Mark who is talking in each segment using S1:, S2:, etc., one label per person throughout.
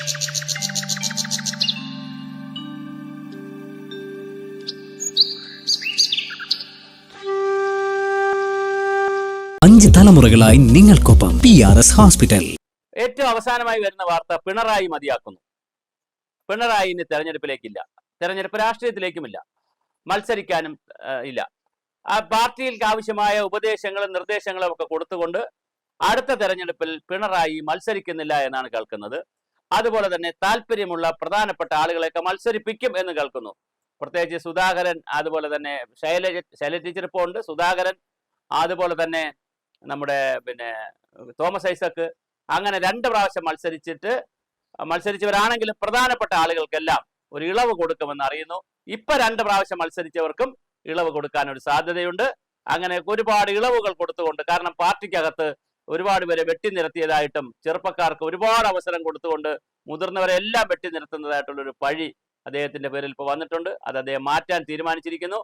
S1: അഞ്ച് തലമുറകളായി നിങ്ങൾക്കൊപ്പം പി ആർ എസ് ഹോസ്പിറ്റൽ
S2: ഏറ്റവും അവസാനമായി വരുന്ന വാർത്ത പിണറായി മതിയാക്കുന്നു. പിണറായി ഇനി തെരഞ്ഞെടുപ്പിലേക്കില്ല. തെരഞ്ഞെടുപ്പ് രാഷ്ട്രീയത്തിലേക്കുമില്ല. മത്സരിക്കാനും ഇല്ല. ആ പാർട്ടിയിൽ ആവശ്യമായ ഉപദേശങ്ങളും നിർദ്ദേശങ്ങളും ഒക്കെ കൊടുത്തുകൊണ്ട് അടുത്ത തെരഞ്ഞെടുപ്പിൽ പിണറായി മത്സരിക്കുന്നില്ല എന്നാണ് കേൾക്കുന്നത്. അതുപോലെ തന്നെ താല്പര്യമുള്ള പ്രധാനപ്പെട്ട ആളുകളെയൊക്കെ മത്സരിപ്പിക്കും എന്ന് കേൾക്കുന്നു. പ്രത്യേകിച്ച് സുധാകരൻ അതുപോലെ തന്നെ ശൈലജ ശൈലജ ടീച്ചർ ഇപ്പോൾ ഉണ്ട്. സുധാകരൻ അതുപോലെ തന്നെ നമ്മുടെ പിന്നെ തോമസ് ഐസക്ക് അങ്ങനെ രണ്ട് പ്രാവശ്യം മത്സരിച്ചിട്ട് മത്സരിച്ചവരാണെങ്കിലും പ്രധാനപ്പെട്ട ആളുകൾക്കെല്ലാം ഒരു ഇളവ് കൊടുക്കുമെന്ന് അറിയുന്നു. ഇപ്പൊ രണ്ട് പ്രാവശ്യം മത്സരിച്ചവർക്കും ഇളവ് കൊടുക്കാൻ ഒരു സാധ്യതയുണ്ട്. അങ്ങനെ ഒരുപാട് ഇളവുകൾ കൊടുത്തുകൊണ്ട് കാരണം പാർട്ടിക്കകത്ത് ഒരുപാട് പേരെ വെട്ടി നിരത്തിയതായിട്ടും ചെറുപ്പക്കാർക്ക് ഒരുപാട് അവസരം കൊടുത്തുകൊണ്ട് മുതിർന്നവരെ എല്ലാം വെട്ടിനിർത്തുന്നതായിട്ടുള്ള ഒരു പഴി അദ്ദേഹത്തിന്റെ പേരിൽ ഇപ്പോൾ വന്നിട്ടുണ്ട്. അത് അദ്ദേഹം മാറ്റാൻ തീരുമാനിച്ചിരിക്കുന്നു.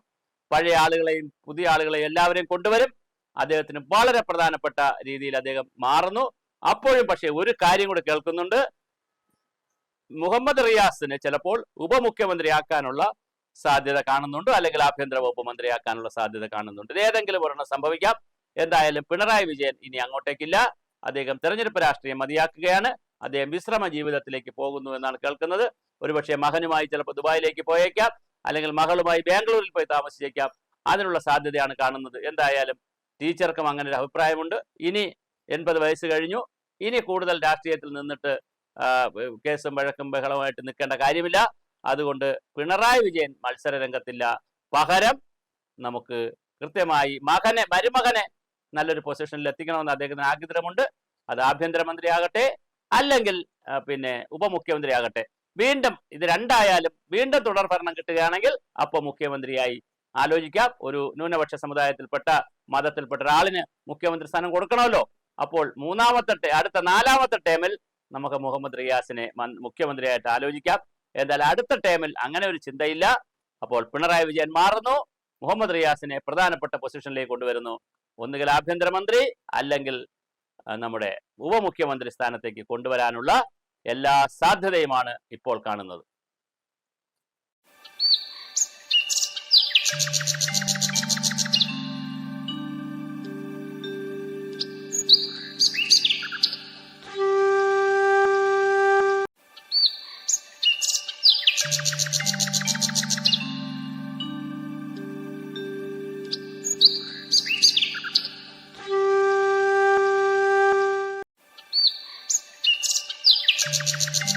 S2: പഴയ ആളുകളെയും പുതിയ ആളുകളെയും എല്ലാവരെയും കൊണ്ടുവരും. അദ്ദേഹത്തിന് വളരെ പ്രധാനപ്പെട്ട രീതിയിൽ അദ്ദേഹം മാറുന്നു. അപ്പോഴും പക്ഷേ ഒരു കാര്യം കൂടെ കേൾക്കുന്നുണ്ട്. മുഹമ്മദ് റിയാസിന് ചിലപ്പോൾ ഉപമുഖ്യമന്ത്രിയാക്കാനുള്ള സാധ്യത കാണുന്നുണ്ട്. അല്ലെങ്കിൽ ആഭ്യന്തര വകുപ്പ് മന്ത്രിയാക്കാനുള്ള സാധ്യത കാണുന്നുണ്ട്. ഏതെങ്കിലും ഒരെണ്ണം സംഭവിക്കാം. എന്തായാലും പിണറായി വിജയൻ ഇനി അങ്ങോട്ടേക്കില്ല. അദ്ദേഹം തെരഞ്ഞെടുപ്പ് രാഷ്ട്രീയം മതിയാക്കുകയാണ്. അദ്ദേഹം വിശ്രമ ജീവിതത്തിലേക്ക് പോകുന്നു എന്നാണ് കേൾക്കുന്നത്. ഒരുപക്ഷെ മകനുമായി ചിലപ്പോൾ ദുബായിലേക്ക് പോയേക്കാം. അല്ലെങ്കിൽ മകളുമായി ബാംഗ്ലൂരിൽ പോയി താമസിച്ചേക്കാം. അതിനുള്ള സാധ്യതയാണ് കാണുന്നത്. എന്തായാലും ടീച്ചർക്കും അങ്ങനെ ഒരു അഭിപ്രായമുണ്ട്. ഇനി എൺപത് വയസ്സ് കഴിഞ്ഞു. ഇനി കൂടുതൽ രാഷ്ട്രീയത്തിൽ നിന്നിട്ട് കേസും വഴക്കും ബഹളമായിട്ട് നിൽക്കേണ്ട കാര്യമില്ല. അതുകൊണ്ട് പിണറായി വിജയൻ മത്സര രംഗത്തില്ല പകരം നമുക്ക് കൃത്യമായി മകനെ മരുമകനെ നല്ലൊരു പൊസിഷനിൽ എത്തിക്കണമെന്ന് അദ്ദേഹത്തിന് ആഗ്രഹമുണ്ട്. അത് ആഭ്യന്തരമന്ത്രി ആകട്ടെ അല്ലെങ്കിൽ പിന്നെ ഉപമുഖ്യമന്ത്രി ആകട്ടെ വീണ്ടും ഇത് രണ്ടായാലും വീണ്ടും തുടർ ഭരണം കിട്ടുകയാണെങ്കിൽ അപ്പോൾ മുഖ്യമന്ത്രിയായി ആലോചിക്കാം. ഒരു ന്യൂനപക്ഷ സമുദായത്തിൽപ്പെട്ട മതത്തിൽപ്പെട്ട ഒരാളിന് മുഖ്യമന്ത്രി സ്ഥാനം കൊടുക്കണമല്ലോ. അപ്പോൾ മൂന്നാമത്തെ അടുത്ത നാലാമത്തെ ടേമിൽ നമുക്ക് മുഹമ്മദ് റിയാസിനെ മുഖ്യമന്ത്രിയായിട്ട് ആലോചിക്കാം. എന്നാൽ അടുത്ത ടേമിൽ അങ്ങനെ ഒരു ചിന്തയില്ല. അപ്പോൾ പിണറായി വിജയൻ മാറുന്നു. മുഹമ്മദ് റിയാസിനെ പ്രധാനപ്പെട്ട പൊസിഷനിലേക്ക് കൊണ്ടുവരുന്നു. ഒന്നുകിൽ ആഭ്യന്തരമന്ത്രി അല്ലെങ്കിൽ നമ്മുടെ ഉപമുഖ്യമന്ത്രി സ്ഥാനത്തേക്ക് കൊണ്ടുവരാനുള്ള എല്ലാ സാധ്യതയുമാണ് ഇപ്പോൾ കാണുന്നത്. you Thank you.